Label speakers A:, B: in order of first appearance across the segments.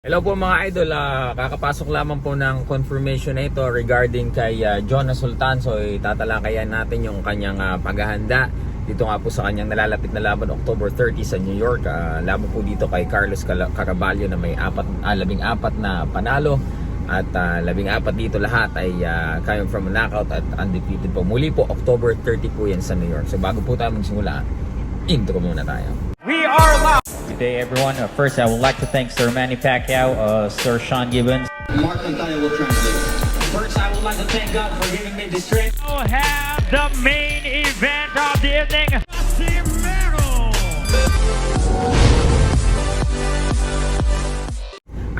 A: Hello po mga idol, Ah, kakapasok lamang po ng confirmation na ito regarding kay ah, Jonas Sultan. So tatalakayan natin yung kanyang ah, paghahanda dito nga po sa kanyang nalalapit na laban October 30 sa New York. Ah, laban po dito kay Carlos Caraballo na may apat, ah, labing apat na panalo at ah, labing apat dito lahat ay uh, coming from a knockout at undefeated po. Muli po October 30 po yan sa New York. So bago po tayo magsimula, intro muna tayo.
B: We are live. Good day, everyone. Uh, first, I would like to thank Sir Manny Pacquiao, uh, Sir Sean Gibbons.
C: Mark Antaya will translate.
B: First, I would like to thank God for giving me this strength. We'll have the main event of the evening.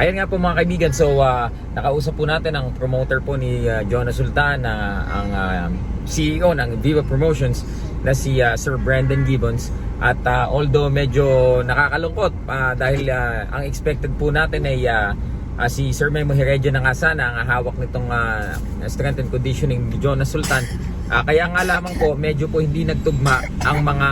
A: Ayan nga po mga kaibigan, so ah, nakausap po natin ang promoter po ni ah, Jonas Sultan, na ang ah, CEO ng Viva Promotions na si ah, Sir Brandon Gibbons. At ah, although medyo nakakalungkot ah, dahil ah, ang expected po natin ay ah, ah, si Sir Memo Heredia na nga sana ang hawak nitong ah, strength and conditioning ni Jonas Sultan. Ah, kaya nga lamang po medyo po hindi nagtugma ang mga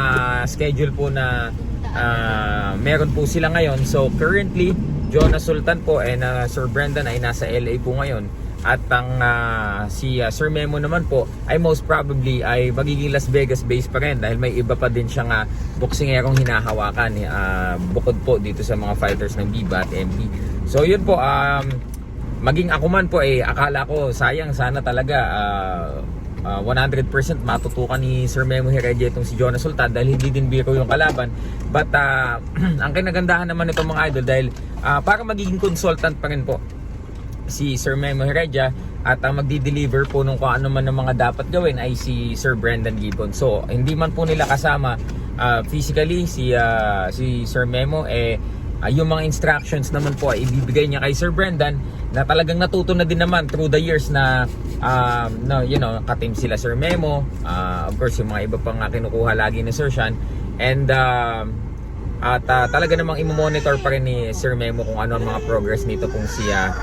A: schedule po na ah, meron po sila ngayon. So currently Jonas Sultan po and uh, Sir Brendan ay nasa LA po ngayon at ang uh, si uh, Sir Memo naman po ay most probably ay magiging Las Vegas based pa rin dahil may iba pa din siyang uh, boksingerong hinahawakan uh, bukod po dito sa mga fighters ng Viva at MP. So yun po um, maging ako man po eh akala ko sayang sana talaga uh, uh, 100% matutukan ni Sir Memo Heredia itong si Jonas Sultan dahil hindi din biro yung kalaban but uh, ang kinagandahan naman nito mga idol dahil uh, para magiging consultant pa rin po si Sir Memo Heredia at ang magdi-deliver po nung kung ano man ng mga dapat gawin ay si Sir Brendan Gibbon. So, hindi man po nila kasama uh, physically si uh, si Sir Memo eh uh, yung mga instructions naman po ay ibibigay niya kay Sir Brendan na talagang natuto na din naman through the years na um, no, you know, katim sila Sir Memo. Uh, of course, yung mga iba pang uh, kinukuha lagi ni Sir Sean. And um, at uh, talaga namang i-monitor pa rin ni Sir Memo kung ano ang mga progress nito kung si uh,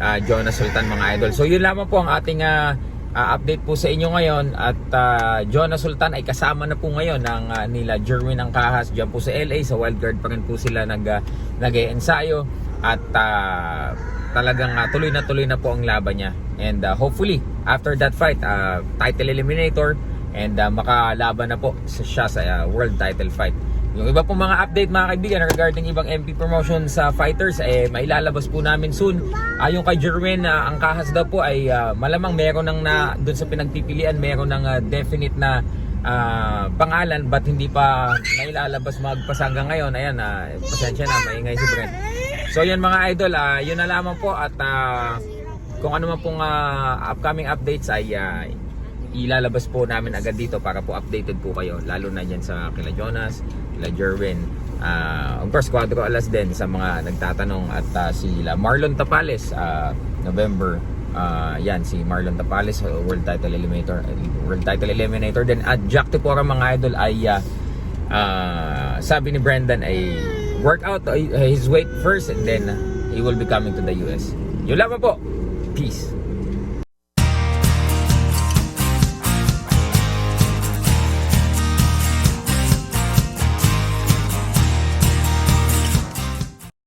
A: uh, Jonas Sultan mga idol. So yun lamang po ang ating uh, uh, update po sa inyo ngayon at uh, Jonas Sultan ay kasama na po ngayon ng uh, nila Jerwin ng Kahas diyan po sa LA sa Wildcard pa rin po sila nag uh, nag-ensayo at uh, talagang uh, tuloy na tuloy na po ang laban niya. And uh, hopefully after that fight uh, title eliminator and uh, makalaban na po siya sa uh, world title fight. Yung iba pong mga update mga kaibigan regarding ibang MP promotion sa fighters eh mailalabas po namin soon. Yung kay Jerwin na ang kahas daw po ay ah, malamang meron ng na doon sa pinagpipilian meron ng ah, definite na ah, pangalan but hindi pa nailalabas magpasa hanggang ngayon. Ayan, ah, pasensya na maingay si Brent. So yun mga idol, ah, yun na lamang po at ah, kung ano man pong ah, upcoming updates ay ah, ilalabas po namin agad dito para po updated po kayo lalo na dyan sa kila Jonas, kila Jerwin uh, of course Quadro Alas din sa mga nagtatanong at uh, sila Marlon Tapales uh, November uh, yan si Marlon Tapales world title eliminator world title eliminator then at Jack Tepora mga idol ay uh, uh, sabi ni Brendan ay work out his weight first and then he will be coming to the US yun lamang po. Peace